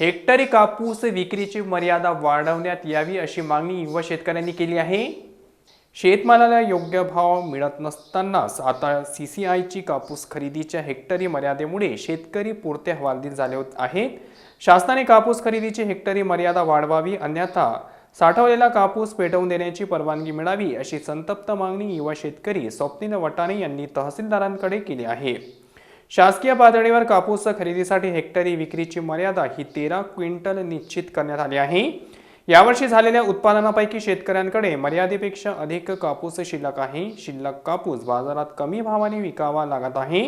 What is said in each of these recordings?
हेक्टरी कापूस विक्रीची मर्यादा वाढवण्यात यावी अशी मागणी युवा शेतकऱ्यांनी केली आहे. शेतमालाला योग्य भाव मिळत नसतानाच आता सी सी आयची कापूस खरेदीच्या हेक्टरी मर्यादेमुळे शेतकरी पुरते हवालदिल झाले होत आहेत. शासनाने कापूस खरेदीची हेक्टरी मर्यादा वाढवावी अन्यथा साठवलेला कापूस पेटवून देण्याची परवानगी मिळावी अशी संतप्त मागणी युवा शेतकरी स्वप्नील वटाणे यांनी तहसीलदारांकडे केली आहे. शासकीय पातळीवर कापूस खरेदीसाठी हेक्टरी विक्रीची मर्यादा ही तेरा क्विंटल निश्चित करण्यात आली आहे. यावर्षी झालेल्या उत्पादनापैकी शेतकऱ्यांकडे मर्यादेपेक्षा अधिक कापूस शिल्लक आहे. शिल्लक कापूस बाजारात कमी भावाने विकावा लागत आहे.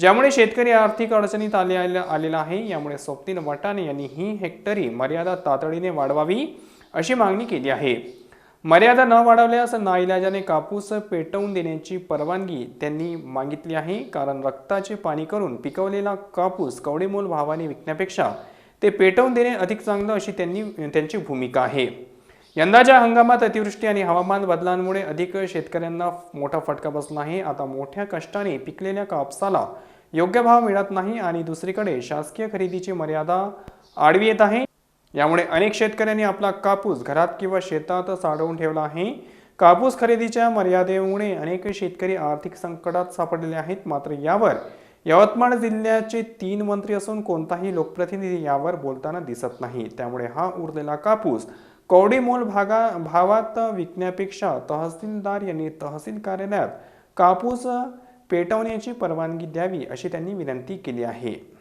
ज्यामुळे शेतकरी आर्थिक अडचणीत आले आलेला आहे. यामुळे स्वप्नील वटाणे यांनी ही हेक्टरी मर्यादा तातडीने वाढवावी अशी मागणी केली आहे. मर्यादा न वाढवल्यास नाईलाजाने कापूस पेटवून देण्याची परवानगी त्यांनी मागितली आहे. कारण रक्ताचे पाणी करून पिकवलेला कापूस कवडेमोल भावाने विकण्यापेक्षा ते पेटवून देणे अधिक चांगलं अशी त्यांनी त्यांची भूमिका आहे. यंदाच्या हंगामात अतिवृष्टी आणि हवामान बदलांमुळे अधिक शेतकऱ्यांना मोठा फटका बसला आहे आता मोठ्या कष्टाने पिकलेल्या कापसाला योग्य भाव मिळत नाही आणि दुसरीकडे शासकीय खरेदीची मर्यादा आडवी येत आहे. यामुळे अनेक शेतकऱ्यांनी आपला कापूस घरात किंवा शेतात साठवून ठेवला आहे. कापूस खरेदीच्या मर्यादेमुळे अनेक शेतकरी आर्थिक संकटात सापडलेले आहेत. मात्र यावर यवतमाळ जिल्ह्याचे तीन मंत्री असून कोणताही लोकप्रतिनिधी यावर बोलताना दिसत नाही. त्यामुळे हा उरलेला कापूस कवडीमोल भागा भावात विकण्यापेक्षा तहसीलदार यांनी तहसील कार्यालयात कापूस पेटवण्याची परवानगी द्यावी अशी त्यांनी विनंती केली आहे.